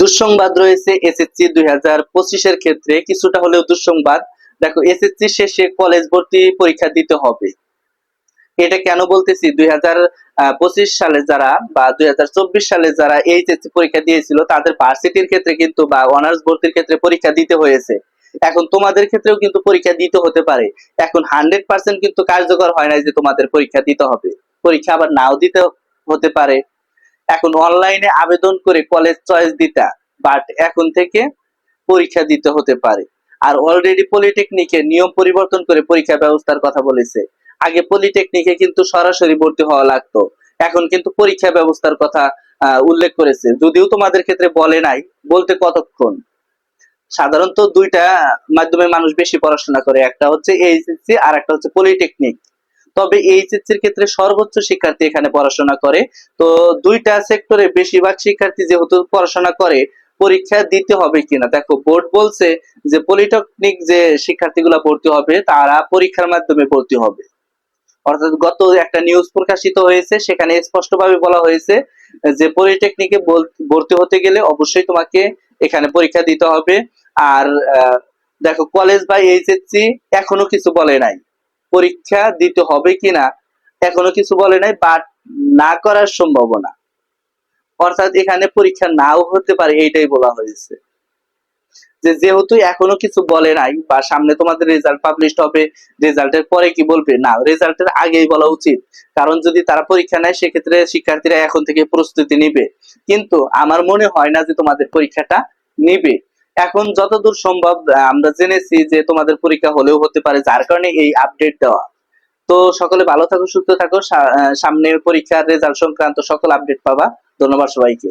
দুঃসংবাদ রয়েছে এসএসসি দুই হাজার পঁচিশের ক্ষেত্রে। কিছুটা হলেও দুঃসংবাদ। দেখো, এসএসসি শেষে কলেজ ভর্তি পরীক্ষা দিতে হবে। এটা কেন বলতেছি? দুই হাজার পঁচিশ সালে যারা বা দুই হাজার চব্বিশ সালে যারা এইচএসসি পরীক্ষা দিয়েছিল, তাদের ভার্সিটির ক্ষেত্রে কিন্তু বা অনার্স ভর্তির ক্ষেত্রে পরীক্ষা দিতে হয়েছে। এখন তোমাদের ক্ষেত্রেও কিন্তু পরীক্ষা দিতে হতে পারে। এখন হান্ড্রেড পার্সেন্ট কিন্তু কার্যকর হয় না যে তোমাদের পরীক্ষা দিতে হবে। পরীক্ষা আবার নাও দিতে হতে পারে। এখন অনলাইনে আবেদন করে কলেজ চয়েস দিতা বাট এখন থেকে পরীক্ষা দিতে হতে পারে। আর অলরেডি পলিটেকনিকে নিয়ম পরিবর্তন করে পরীক্ষা ব্যবস্থার কথা বলেছে। আগে পলিটেকনিকে কিন্তু সরাসরি ভর্তি হওয়া লাগতো। এখন কিন্তু পরীক্ষা ব্যবস্থার কথা উল্লেখ করেছে। যদিও তোমাদের ক্ষেত্রে বলে নাই, বলতে কতক্ষণ? সাধারণত দুইটা মাধ্যমে মানুষ বেশি পড়াশোনা করে, একটা হচ্ছে এইচএসসি আর একটা হচ্ছে পলিটেকনিক তবে এইচএসসি এর ক্ষেত্রে সর্বোচ্চ শিক্ষার্থী এখানে পড়াশোনা করে। তো দুইটা সেক্টরে বেশিরভাগ শিক্ষার্থী যেহেতু পড়াশোনা করে, পরীক্ষা দিতে হবে কিনা? দেখো বোর্ড বলছে যে পলিটেকনিক যে শিক্ষার্থীগুলো ভর্তি হবে, তারা পরীক্ষার মাধ্যমে ভর্তি হবে। অর্থাৎ গত একটা নিউজ প্রকাশিত হয়েছে, সেখানে স্পষ্টভাবে বলা হয়েছে যে পলিটেকনিকে ভর্তি হতে গেলে অবশ্যই তোমাকে এখানে পরীক্ষা দিতে হবে। আর দেখো কলেজ বা এইচএসসি এখনও কিছু বলে নাই। পরীক্ষা দিতে হবে কিনা, এখনও কিছু বলে নাই বাট না করার সম্ভাবনা। অর্থাৎ এখানে পরীক্ষা নাও হতে পারে, এইটাই বলা হয়েছে। যে যেহেতু এখনও কিছু বলে নাই, বা সামনে তোমাদের রেজাল্ট পাবলিশ হবে, রেজাল্টের পরে কি বলবে? না, রেজাল্টের আগেই বলা উচিত। কারণ যদি তারা পরীক্ষা নেয়, সেক্ষেত্রে শিক্ষার্থীরা এখন থেকে প্রস্তুতি নিবে। কিন্তু আমার মনে হয় না যে তোমাদের পরীক্ষাটা নিবে। এখন যতদূর সম্ভব আমরা জেনেছি যে তোমাদের পরীক্ষা হলেও হতে পারে, যার কারণে এই আপডেট দেওয়া। তো সকলে ভালো থাকো, সুস্থ থাকো সামনের পরীক্ষার রেজাল্ট সংক্রান্ত সকল আপডেট পাবা। ধন্যবাদ সবাইকে।